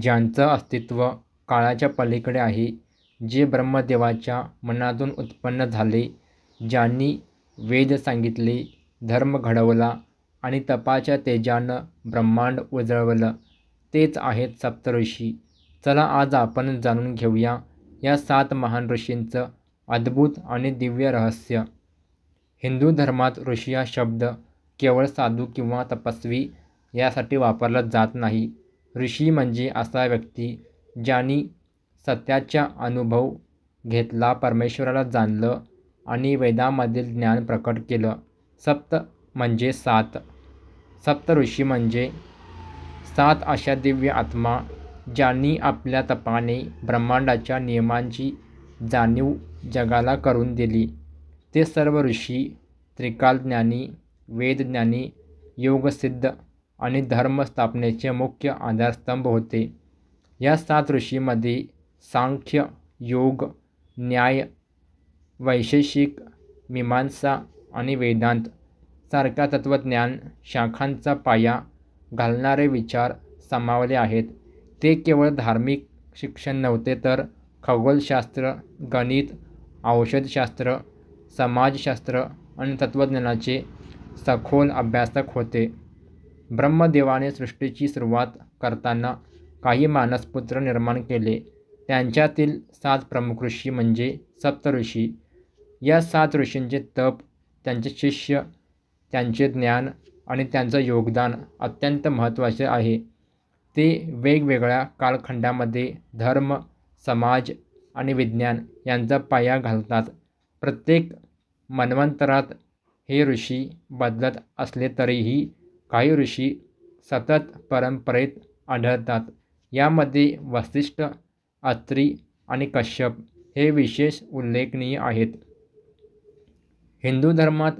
ज्यांचं अस्तित्व काळाच्या पलीकडे आहे, जे ब्रह्मदेवाच्या मनातून उत्पन्न झाले, ज्यांनी वेद सांगितले, धर्म घडवला आणि तपाच्या तेजानं ब्रह्मांड उजळवलं, तेच आहेत सप्तऋषी. चला आज आपण जाणून घेऊया या सात महान ऋषींचं अद्भुत आणि दिव्य रहस्य. हिंदू धर्मात ऋषी हा शब्द केवळ साधू किंवा तपस्वी यासाठी वापरला जात नाही. ऋषी म्हणजे असा व्यक्ती ज्यांनी सत्याचा अनुभव घेतला, परमेश्वराला जाणलं आणि वेदामधील ज्ञान प्रकट केलं. सप्त म्हणजे सात. सप्त ऋषी म्हणजे सात अशा दिव्य आत्मा ज्यांनी आपल्या तपाने ब्रह्मांडाच्या नियमांची जाणीव जगाला करून दिली. ते सर्व ऋषी त्रिकालज्ञानी, वेदज्ञानी, योगसिद्ध आणि धर्मस्थापनेचे मुख्य आधारस्तंभ होते. या सात ऋषीमध्ये सांख्य, योग, न्याय, वैशेषिक, मीमांसा आणि वेदांत सारख्या तत्त्वज्ञान शाखांचा पाया घालणारे विचार सामावले आहेत. ते केवळ धार्मिक शिक्षण नव्हते तर खगोलशास्त्र, गणित, औषधशास्त्र, समाजशास्त्र आणि तत्त्वज्ञानाचे सखोल अभ्यासक होते. ब्रह्मदेवाने सृष्टीची सुरुवात करताना काही मानसपुत्र निर्माण केले. त्यांच्यातील सात प्रमुख ऋषी म्हणजे सप्तऋषी. या सात ऋषींचे तप, त्यांचे शिष्य, त्यांचे ज्ञान आणि त्यांचं योगदान अत्यंत महत्त्वाचे आहे. ते वेगवेगळ्या कालखंडामध्ये धर्म, समाज आणि विज्ञान यांचा पाया घालतात. प्रत्येक मन्वंतरात हे ऋषी बदलत असले तरीही काही ऋषी सतत परंपरेत आढळतात. यामध्ये वसिष्ठ, अत्री आणि कश्यप हे विशेष उल्लेखनीय आहेत. हिंदू धर्मात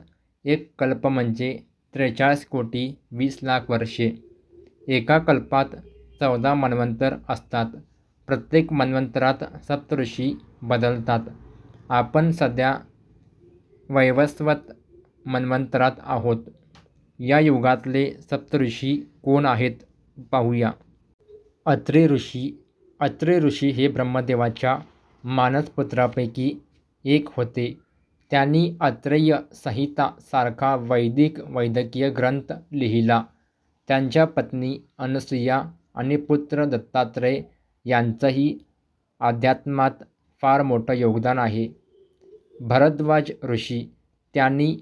एक कल्प म्हणजे त्रेचाळीस कोटी वीस लाख वर्षे. एका कल्पात चौदा मन्वंतर असतात. प्रत्येक मन्वंतरात सप्तऋषी बदलतात. आपण सध्या वैवस्वत मन्वंतरात आहोत. या युगातले सप्तऋषी कोण आहेत पाहूया. अत्रे ऋषी. अत्रे ऋषी हे ब्रह्मदेवाच्या मानसपुत्रापैकी एक होते. त्यांनी अत्रेय संहिता सारखा वैदिक वैद्यकीय ग्रंथ लिहिला. त्यांच्या पत्नी अनसुया आणि पुत्र दत्तात्रय यांचंही अध्यात्मात फार मोठं योगदान आहे. भरद्वाज ऋषी. त्यांनी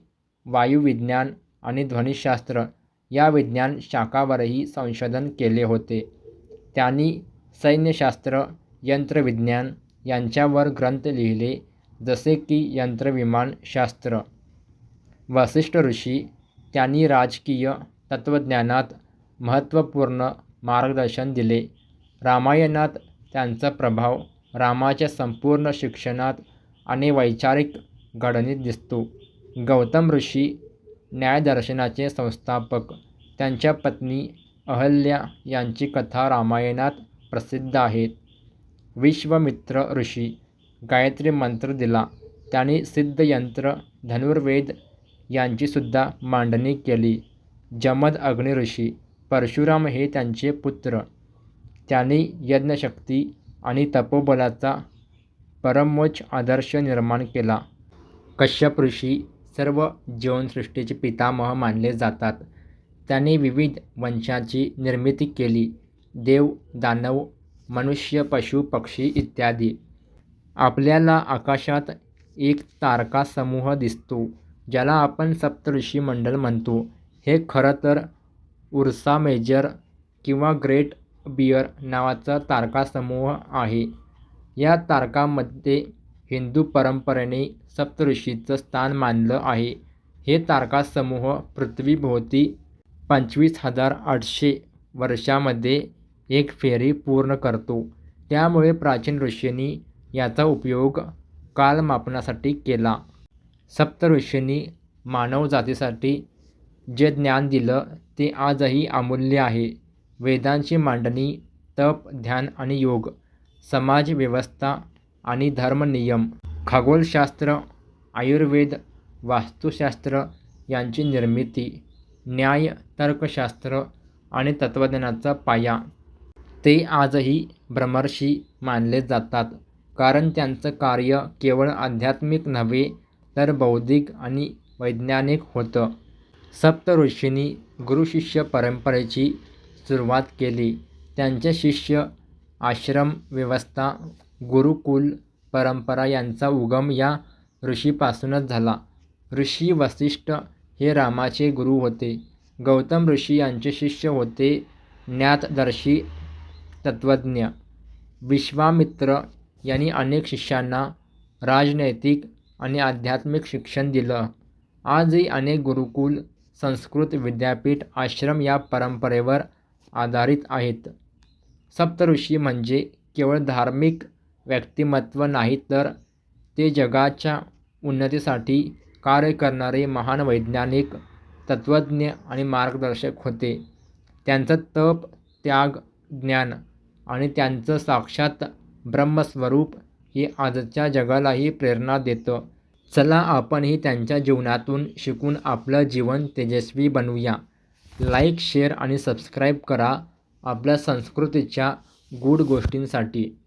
वायुविज्ञान आणि ध्वनिशास्त्र या विज्ञान शाखावरही संशोधन केले होते. त्यांनी सैन्यशास्त्र, यंत्रविज्ञान यांच्यावर ग्रंथ लिहिले जसे की यंत्रविमानशास्त्र. वसिष्ठ ऋषी. त्यांनी राजकीय तत्त्वज्ञानात महत्त्वपूर्ण मार्गदर्शन दिले. रामायणात त्यांचा प्रभाव रामाच्या संपूर्ण शिक्षणात आणि वैचारिक घडणीत दिसतो. गौतम ऋषी. न्यायदर्शनाचे संस्थापक. त्यांच्या पत्नी अहल्या यांची कथा रामायणात प्रसिद्ध आहे. विश्वामित्र ऋषी. गायत्री मंत्र दिला. त्यांनी सिद्धयंत्र, धनुर्वेद यांचीसुद्धा मांडणी केली. जमद ऋषी. परशुराम हे त्यांचे पुत्र. त्यांनी यज्ञशक्ती आणि तपोबलाचा परमोच्च आदर्श निर्माण केला. कश्यप ऋषी. सर्व जीवनसृष्टीचे पितामह मानले जातात. त्यांनी विविध वंशांची निर्मिती केली. देव, दानव, मनुष्य, पशु पक्षी इत्यादी. आपल्याला आकाशात एक तारकासमूह दिसतो, ज्याला आपण सप्तऋषी मंडळ म्हणतो. हे खरं तर उर्सा मेजर किंवा ग्रेट बियर नावाचा तारकासमूह आहे. या तारकामध्ये हिंदू परंपरेने सप्तऋषीचं स्थान मानलं आहे. हे तारकासमूह पृथ्वीभोवती पंचवीस हजार आठशे वर्षामध्ये एक फेरी पूर्ण करतो. त्यामुळे प्राचीन ऋषींनी याचा उपयोग कालमापनासाठी केला. सप्तऋषींनी मानवजातीसाठी जे ज्ञान दिलं ते आजही अमूल्य आहे. वेदांची मांडणी, तप, ध्यान आणि योग, समाजव्यवस्था आणि धर्मनियम, खगोलशास्त्र, आयुर्वेद, वास्तुशास्त्र यांची निर्मिती, न्याय, तर्कशास्त्र आणि तत्त्वज्ञानाचा पाया. ते आजही ब्रह्मर्षी मानले जातात कारण त्यांचं कार्य केवळ आध्यात्मिक नव्हे तर बौद्धिक आणि वैज्ञानिक होतं. सप्तऋषींनी गुरुशिष्य परंपरेची सुरुवात केली. त्यांचे शिष्य, आश्रम व्यवस्था गुरुकुल परंपरा यांचा उगम या ऋषीपासूनच झाला. ऋषी वसिष्ठ हे रामाचे गुरु होते. गौतम ऋषी यांचे शिष्य होते ज्ञातदर्शी तत्त्वज्ञ. विश्वामित्र यांनी अनेक शिष्यांना राजनैतिक आणि आध्यात्मिक शिक्षण दिलं. आजही अनेक गुरुकुल, संस्कृत विद्यापीठ आश्रम या परंपरेवर आधारित आहेत. सप्तऋषी म्हणजे केवळ धार्मिक व्यक्तिमत्व नाही तर ते जगाच्या उन्नतीसाठी कार्य करणारे महान वैज्ञानिक, तत्त्वज्ञ आणि मार्गदर्शक होते. त्यांचं तप, त्याग, ज्ञान आणि त्यांचं साक्षात ब्रह्मस्वरूप हे आजच्या जगालाही प्रेरणा देतं. चला आपणही त्यांच्या जीवनातून शिकून आपलं जीवन तेजस्वी बनवूया. लाईक, शेअर आणि सबस्क्राईब करा आपल्या संस्कृतीच्या गूढ गोष्टींसाठी.